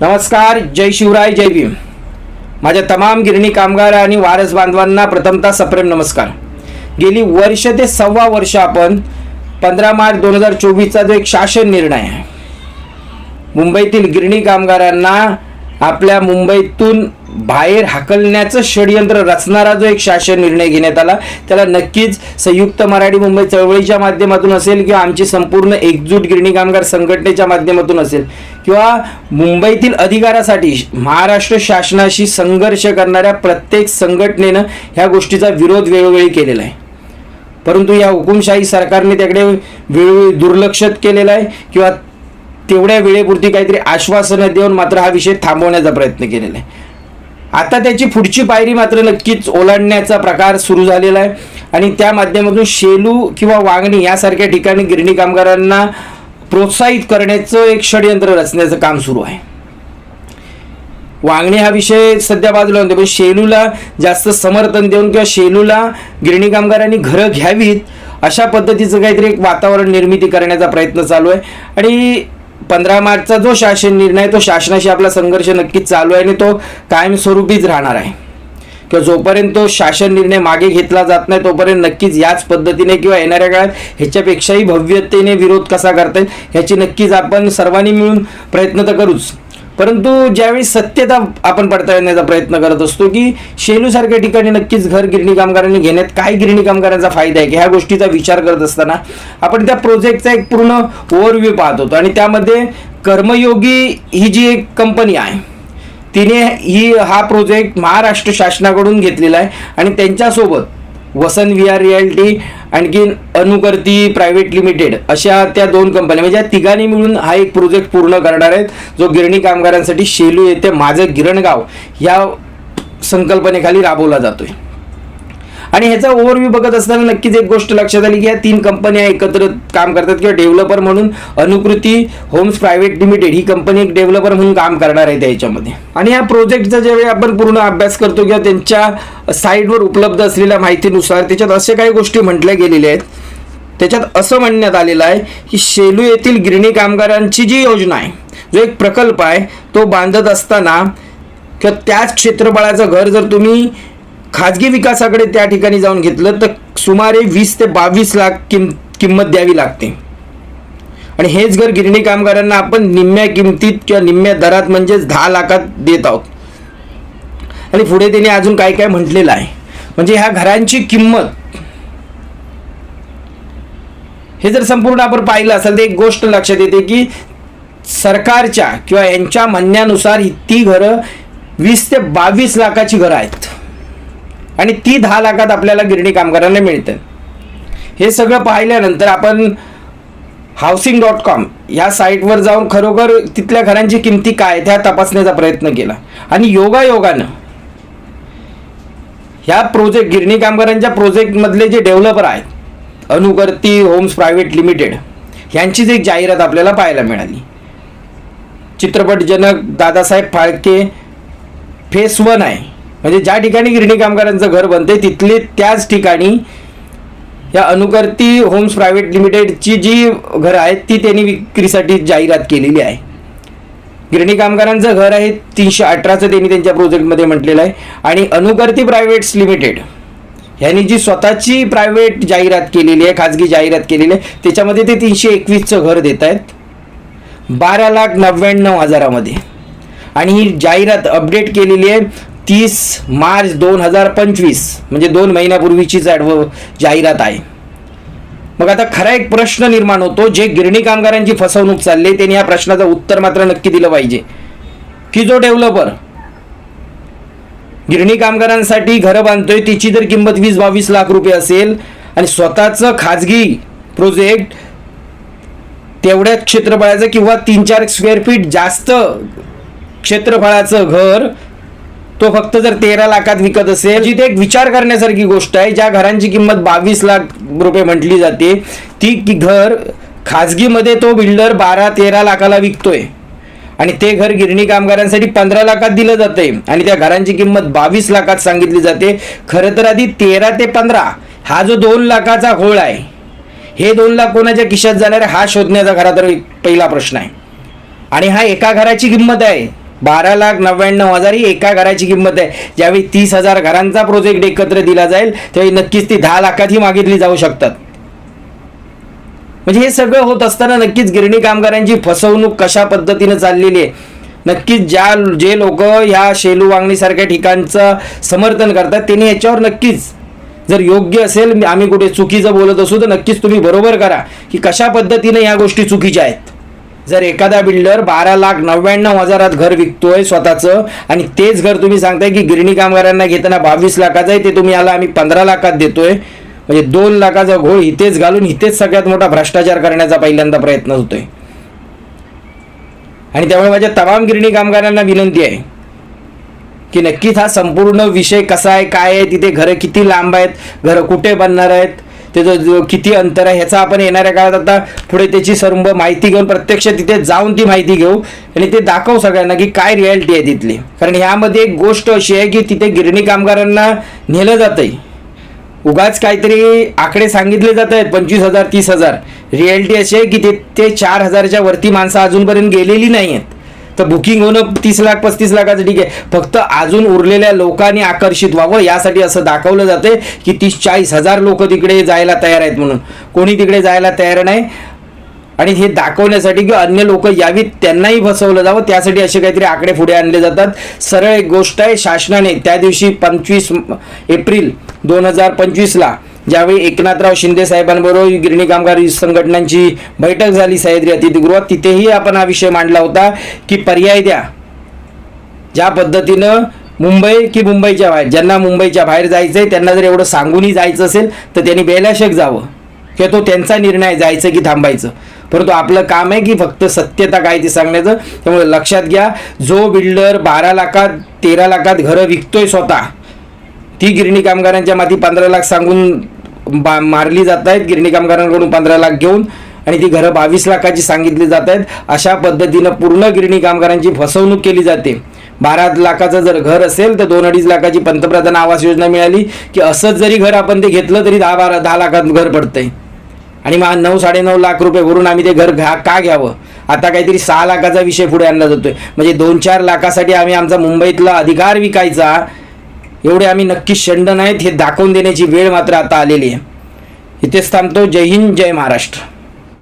नमस्कार जय शिवराय जय भीम. माझ्या तमाम गिरणी कामगार आणि वारस बांधवांना प्रथमतः सप्रेम नमस्कार. गेली वर्ष ते सव्वा वर्ष आपण पंधरा मार्च दोन हजार चोवीसचा जो एक शासन निर्णय आहे मुंबईतील गिरणी कामगारांना आपल्या मुंबईतून बाहेर हाकलण्याचं षडयंत्र रचणारा जो एक शासन निर्णय घेण्यात आला त्याला नक्कीच संयुक्त मराठी मुंबई चळवळीच्या माध्यमातून असेल किंवा आमची संपूर्ण एकजूट गिरणी कामगार संघटनेच्या माध्यमातून असेल किंवा मुंबईतील अधिकारासाठी महाराष्ट्र शासनाशी संघर्ष करणाऱ्या प्रत्येक संघटनेनं ह्या गोष्टीचा विरोध वेळोवेळी केलेला आहे. परंतु या हुकुमशाही सरकारने त्याकडे वेळोवेळी दुर्लक्षित केलेलं आहे किंवा तेवढ्या वेळेपुरती काहीतरी आश्वासनं देऊन मात्र हा विषय थांबवण्याचा प्रयत्न केलेला आहे. आता त्याची पुढची पायरी मात्र नक्कीच ओलांडण्याचा प्रकार सुरू झालेला आहे. आणि त्या माध्यमातून शेलू किंवा वांगणी यासारख्या ठिकाणी गिरणी कामगारांना प्रोत्साहित करण्याचं एक षडयंत्र रचण्याचं काम सुरू आहे. वांगणी हा विषय सध्या बाजूला होते पण शेलूला जास्त समर्थन देऊन किंवा शेलूला गिरणी कामगारांनी घरं घ्यावीत अशा पद्धतीचं काहीतरी एक वातावरण निर्मिती करण्याचा प्रयत्न चालू आहे. आणि पंधरा मार्चचा जो शासन निर्णय आहे, तो शासनाशी आपला संघर्ष नक्कीच चालू आहे आणि तो कायमस्वरूपीच राहणार आहे. किंवा जोपर्यंत तो शासन निर्णय मागे घेतला जात नाही तोपर्यंत नक्कीच याच पद्धतीने किंवा येणाऱ्या काळात ह्याच्यापेक्षाही भव्यतेने विरोध कसा करता येईल ह्याची नक्कीच आपण सर्वांनी मिळून प्रयत्न तर करूच. परंतु ज्यावेळी सत्यता आपण पडताळण्याचा प्रयत्न करत असतो की शेलूसारख्या ठिकाणी नक्कीच घर गिरणी कामगारांनी घेण्यात काय गिरणी कामगारांचा फायदा आहे की ह्या गोष्टीचा विचार करत असताना आपण त्या प्रोजेक्टचा एक पूर्ण ओव्हरव्ह्यू पाहत होतो. आणि त्यामध्ये कर्मयोगी ही जी एक कंपनी आहे तिने ही हा प्रोजेक्ट महाराष्ट्र शासनाकडून घेतलेला आहे. आणि त्यांच्यासोबत वसंत विहार रियालिटी आणखीन अनुकर्ती प्रायव्हेट लिमिटेड अशा त्या दोन कंपन्या म्हणजे या तिघांनी मिळून हा एक प्रोजेक्ट पूर्ण करणार आहेत जो गिरणी कामगारांसाठी शेलू येथे माझं गिरणगाव या संकल्पनेखाली राबवला जातोय. आणि ह्याचा ओव्हरव्ह्यू बघत असताना नक्कीच एक गोष्ट लक्षात आली की या तीन कंपन्या एकत्र काम करतात किंवा डेव्हलपर म्हणून अनुकृती होम्स प्रायव्हेट लिमिटेड ही कंपनी एक डेव्हलपर म्हणून काम करणार आहे त्याच्यामध्ये. आणि या प्रोजेक्टचा ज्यावेळी आपण पूर्ण अभ्यास करतो किंवा त्यांच्या साईटवर उपलब्ध असलेल्या माहितीनुसार त्याच्यात असे काही गोष्टी म्हटल्या गेलेल्या आहेत. त्याच्यात असं म्हणण्यात आलेलं आहे की शेलू येथील गिरणी कामगारांची जी योजना आहे जो एक प्रकल्प आहे तो बांधत असताना किंवा त्याच क्षेत्रफळाचं घर जर तुम्ही खाजगी विकासाकडे त्या ठिकाणी जाऊन घेतलं तर सुमारे वीस ते बावीस लाख किम किंमत द्यावी लागते. आणि हेच घर गिरणी कामगारांना आपण निम्म्या किमतीत किंवा निम्म्या दरात म्हणजेच दहा लाखात देत आहोत. आणि पुढे त्याने अजून काय काय म्हटलेलं आहे? म्हणजे ह्या घरांची किंमत. हे जर संपूर्ण आपण पाहिलं असेल तर एक गोष्ट लक्षात येते की सरकारच्या किंवा यांच्या म्हणण्यानुसार ती घरं वीस ते बावीस लाखाची घरं आहेत. आणि ती दहा लाखात आपल्याला गिरणी कामगारांना मिळतं. हे सगळं पाहिल्यानंतर आपण हाऊसिंग डॉट कॉम ह्या साईटवर जाऊन खरोखर तिथल्या घरांची किमती काय त्या तपासण्याचा प्रयत्न केला. आणि योगायोगानं ह्या प्रोजेक्ट गिरणी कामगारांच्या प्रोजेक्टमधले जे डेव्हलपर आहेत अनुकर्ती होम्स प्रायव्हेट लिमिटेड ह्यांचीच एक जाहिरात आपल्याला पाहायला मिळाली. चित्रपटजनक दादासाहेब फाळके फेस वन आहे. म्हणजे ज्या ठिकाणी गिरणी कामगारांचं घर बनते तिथले त्याच ठिकाणी या अनुकर्ती होम्स प्रायव्हेट लिमिटेडची जी घरं आहेत ती त्यांनी विक्रीसाठी जाहिरात केलेली आहे. गिरणी कामगारांचं घर आहे तीनशे अठराचं त्यांनी त्यांच्या प्रोजेक्टमध्ये म्हटलेलं आहे. आणि अनुकर्ती प्रायव्हेट्स लिमिटेड ह्यांनी जी स्वतःची प्रायव्हेट जाहिरात केलेली आहे खाजगी जाहिरात केलेली आहे त्याच्यामध्ये ते तीनशे एकवीसचं घर देत आहेत. बारा लाख नव्याण्णव हजारामध्ये. आणि ही जाहिरात अपडेट केलेली आहे. तीस मार्च दोन हजार पंचवीस म्हणजे दोन महिन्यापूर्वीचीच ॲडव जाहिरात आहे. मग आता खरा एक प्रश्न निर्माण होतो जे गिरणी कामगारांची फसवणूक चालली त्यांनी या प्रश्नाचं उत्तर मात्र नक्की दिलं पाहिजे. की जो डेव्हलपर गिरणी कामगारांसाठी घरं बांधतोय तिची जर किंमत वीस बावीस लाख रुपये असेल आणि स्वतःचं खाजगी प्रोजेक्ट तेवढ्याच क्षेत्रफळाचं किंवा तीन चार स्क्वेअर फीट जास्त क्षेत्रफळाचं घर तो फक्त जर तेरा लाखात विकत असेल जिथे एक विचार करण्यासारखी गोष्ट आहे ज्या घरांची किंमत बावीस लाख रुपये म्हटली जाते ती की घर खाजगीमध्ये तो बिल्डर बारा तेरा लाखाला विकतोय. आणि ते घर गिरणी कामगारांसाठी पंधरा लाखात दिलं जाते आणि त्या घरांची किंमत बावीस लाखात सांगितली जाते. खरं तर आधी तेरा ते पंधरा हा जो दोन लाखाचा घोळ आहे हे दोन लाख कोणाच्या खिशात जाणार हा शोधण्याचा खरा तर पहिला प्रश्न आहे. आणि हा एका घराची किंमत आहे. बारा लाख नव्याण्णव हजार ही एका घराची किंमत आहे. ज्यावेळी तीस हजार घरांचा प्रोजेक्ट एकत्र दिला जाईल त्यावेळी नक्कीच ती दहा लाखातही मागितली जाऊ शकतात. म्हणजे हे सगळं होत असताना नक्कीच गिरणी कामगारांची फसवणूक कशा पद्धतीनं चाललेली आहे? नक्कीच ज्या जे लोक ह्या शेलू वांगणीसारख्या ठिकाणचं समर्थन करतात त्यांनी याच्यावर नक्कीच जर योग्य असेल आम्ही कुठे चुकीचं बोलत असू तर नक्कीच तुम्ही बरोबर करा की कशा पद्धतीने या गोष्टी चुकीच्या आहेत. जर एखादा बिल्डर बारा लाख नव्याण्णव हजारात घर विकतोय स्वतःचं आणि तेच घर तुम्ही सांगताय की गिरणी कामगारांना घेताना बावीस लाखाचं आहे ते तुम्ही याला आम्ही पंधरा लाखात देतोय. म्हणजे दोन लाखाचा घोळ इथेच घालून इथेच सगळ्यात मोठा भ्रष्टाचार करण्याचा पहिल्यांदा प्रयत्न होतोय. आणि त्यामुळे माझ्या तमाम गिरणी कामगारांना विनंती आहे की नक्कीच हा संपूर्ण विषय कसा आहे काय आहे तिथे घरं किती लांब आहेत घरं कुठे बनणार आहेत त्याचं जो किती अंतर आहे ह्याचा आपण येणाऱ्या काळात आता पुढे त्याची सर्व माहिती घेऊन प्रत्यक्ष तिथे जाऊन ती माहिती घेऊ आणि ते दाखवू सगळ्यांना की काय रियालिटी आहे तिथली. कारण ह्यामध्ये एक गोष्ट अशी आहे की तिथे गिरणी कामगारांना नेलं जातंय. उगाच काहीतरी आकडे सांगितले जात आहेत पंचवीस हजार तीस हजार. रियालिटी अशी आहे की ते ते चार हजारच्या वरती माणसं अजूनपर्यंत गेलेली नाही आहेत तर बुकिंग होणं तीस लाख पस्तीस लाखाचं ठीक आहे. फक्त अजून उरलेल्या लोकांनी आकर्षित व्हावं. यासाठी असं दाखवलं जाते की तीस चाळीस हजार लोक तिकडे जायला तयार आहेत म्हणून. कोणी तिकडे जायला तयार नाही. आणि हे दाखवण्यासाठी की अन्य लोक यावीत त्यांनाही फसवलं जावं. त्यासाठी असे काहीतरी आकडे पुढे आणले जातात. सरळ एक गोष्ट आहे शासनाने त्या दिवशी पंचवीस एप्रिल दोन हजार पंचवीसला ज्यावेळी एकनाथराव शिंदे साहेबांबरोबर गिरणी कामगार संघटनांची बैठक झाली सह्याद्री अतिथीगृहात तिथेही आपण हा विषय मांडला होता की पर्याय द्या. ज्या पद्धतीनं मुंबई की मुंबईच्या बाहेर ज्यांना मुंबईच्या बाहेर जायचं आहे त्यांना जर एवढं सांगूनही जायचं असेल तर त्यांनी बेलाशक जावं. किंवा तो त्यांचा निर्णय जायचं की थांबायचं. परंतु आपलं काम आहे की फक्त सत्यता काय ते सांगण्याचं. त्यामुळे लक्षात घ्या जो बिल्डर बारा लाखात तेरा लाखात घरं विकतोय स्वतः ती गिरणी कामगारांच्या माती पंधरा लाख सांगून बा मारली जात आहेत गिरणी कामगारांकडून पंधरा लाख घेऊन आणि ती घरं बावीस लाखाची सांगितली जात आहेत अशा पद्धतीनं पूर्ण गिरणी कामगारांची फसवणूक केली जाते. बारा लाखाचं जर घर असेल तर दोन अडीच लाखाची पंतप्रधान आवास योजना मिळाली की असंच जरी घर आपण ते घेतलं तरी दहा बारा दहा लाखात घर पडतंय. आणि मग नऊ साडेनऊ लाख रुपये भरून आम्ही ते घर घ्या का घ्यावं? आता काहीतरी सहा लाखाचा विषय पुढे आणला जातोय. म्हणजे दोन चार लाखासाठी आम्ही आमचा मुंबईतला अधिकार विकायचा एवढे आम्ही नक्की शंड नाहीत हे दाखवून देण्याची वेळ मात्र आता आलेली आहे. इथेच थांबतो. जय हिंद जय महाराष्ट्र.